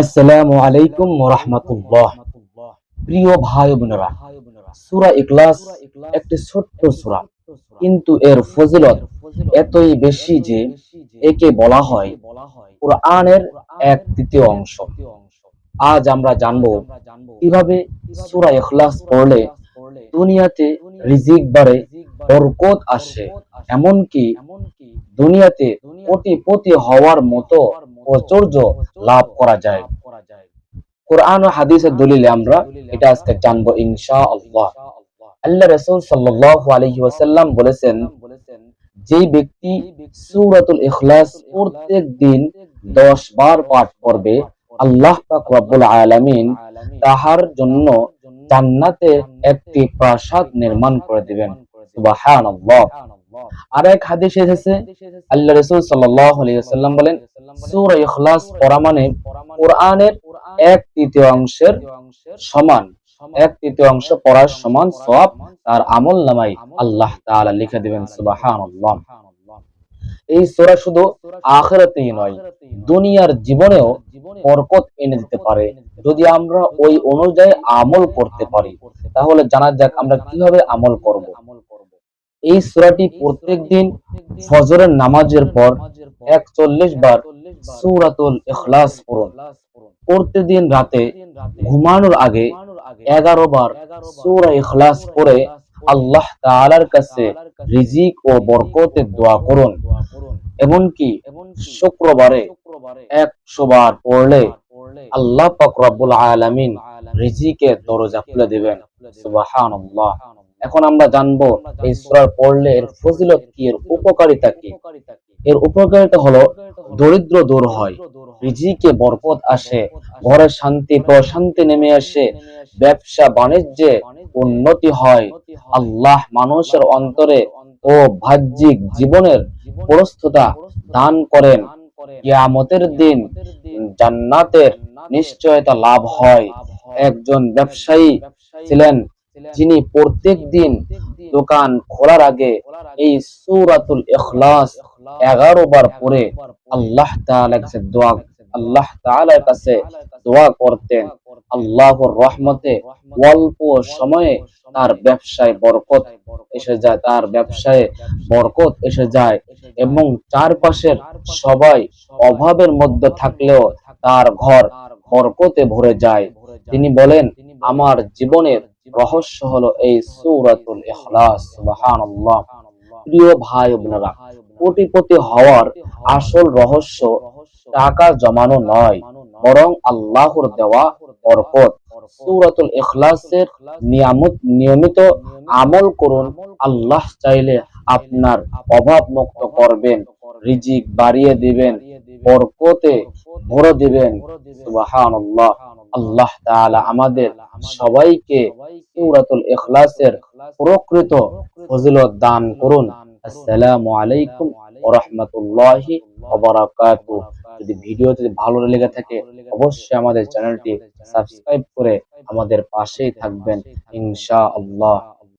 আসসালামু আলাইকুম রহমতুল্লাহ। প্রিয় ভাই বোনেরা, সুরা ইখলাস একটি ছোট্ট সুরা, কিন্তু এর ফজিলত এতই বেশি যে একে বলা হয় কোরআনের এক তৃতীয় অংশ। আজ আমরা জানব কীভাবে সুরা ইখলাস পড়লে দুনিয়াতে রিজিক বাড়ে, বরকত আসে, এমনকি দুনিয়াতে কোটিপতি হওয়ার মতো ঐশ্বর্য লাভ করা যায়। কোরআন ও হাদিসের দলিলে আমরা এটা আজকে জানব ইনশা আল্লাহ আল্লাহ রসুল সাল্লাল্লাহু আলাইহি ওয়াসাল্লাম বলেছেন, যেই ব্যক্তি সূরাতুল ইখলাস প্রত্যেক দিন 10 বার পাঠ করবে, আল্লাহ পাক রব্বুল আলামিন তাহার জন্য জান্নাতে একটি প্রাসাদ নির্মাণ করে দিবেন। সুবহানাল্লাহ। আর এক হাদিস এসেছে, আল্লাহ রাসূল সাল্লাল্লাহু আলাইহি ওয়াসাল্লাম বলেন সূরা ইখলাস পড়া মানে কোরআনের এক সমান, এক পড়ার সমান সওয়াব তার আমল নামাই আল্লাহ তাআলা লিখে দিবেন, সুবহানাল্লাহ। এই শুধু নয়, দুনিয়ার জীবনেও বরকত এনে দিতে পারে। যদি আমরা ওই অনুযায়ী আমল করতে পারি, তাহলে জানা যাক আমরা কীভাবে আমল করব। এই সূরাটি প্রত্যেক দিন ফজরের নামাজের পর একচল্লিশ বার সূরাতুল ইখলাস পড়ুন। প্রতিদিন রাতে ঘুমানোর আগে এগারো বার সূরা ইখলাস পড়ে আল্লাহ তাআলার কাছে রিজিক ও বরকতের দোয়া করুন। এমনকি শুক্রবারে একশো বার পড়লে আল্লাহ পাক রব্বুল আলামিন রিজিকের দরজা খুলে দিবেন। সুবহানাল্লাহ। এখন আমরা জানব এই সূরা পড়লে এর ফজিলত কি এর উপকারিতা কি? এর উপকারিতা হলো দরিদ্র দূর হয়। রিজিকে বরকত আসে, ঘরে শান্তি, প্রশান্তি নেমে আসে, ব্যবসা, বাণিজ্যে উন্নতি হয়। আল্লাহ মানুষের অন্তরে ও বাহ্যিক জীবনের প্রস্তুতা দান করেন। কিয়ামতের দিন জান্নাতের নিশ্চয়তা লাভ হয়। একজন ব্যবসায়ী ছিলেন যিনি প্রত্যেক দিন দোকান খোলার আগে এই সুরাতুল ইখলাস এগারো বার পরে আল্লাহ তাআলার কাছে দোয়া, আল্লাহ তাআলার কাছে দোয়া করতেন। আল্লাহর রহমতে অল্প সময়ে তার ব্যবসায় বরকত এসে যায়, তার ব্যবসায় বরকত এসে যায় এবং চারপাশের সবাই অভাবের মধ্যে থাকলেও তার ঘর বরকতে ভরে যায়। তিনি বলেন, আমার জীবনের রহস্য হলো এই সূরাতুল ইখলাস। সুবহানাল্লাহ। প্রিয় ভাই বোনেরা কোটিপতি হওয়ার আসল রহস্য টাকা জমানো নয়, বরং আল্লাহর দেওয়া বরকত। সূরাতুল ইখলাসের নিয়ামত নিয়মিত আমল করুন। আল্লাহ চাইলে আপনার অভাব মুক্ত করবেন, রিজিক বাড়িয়ে দিবেন, বরকতে ভরে দিবেন। সুবহানাল্লাহ। আল্লাহ তাআলা আমাদের সবাইকে সূরাতুল ইখলাসের প্রকৃত ফজিলত দান করুন। আসসালামু আলাইকুম ওয়া রাহমাতুল্লাহি ওয়া যদি ভিডিও যদি ভালো লেগে থাকে, অবশ্যই আমাদের চ্যানেলটি সাবস্ক্রাইব করে আমাদের পাশেই থাকবেন, ইনশাআল্লাহ।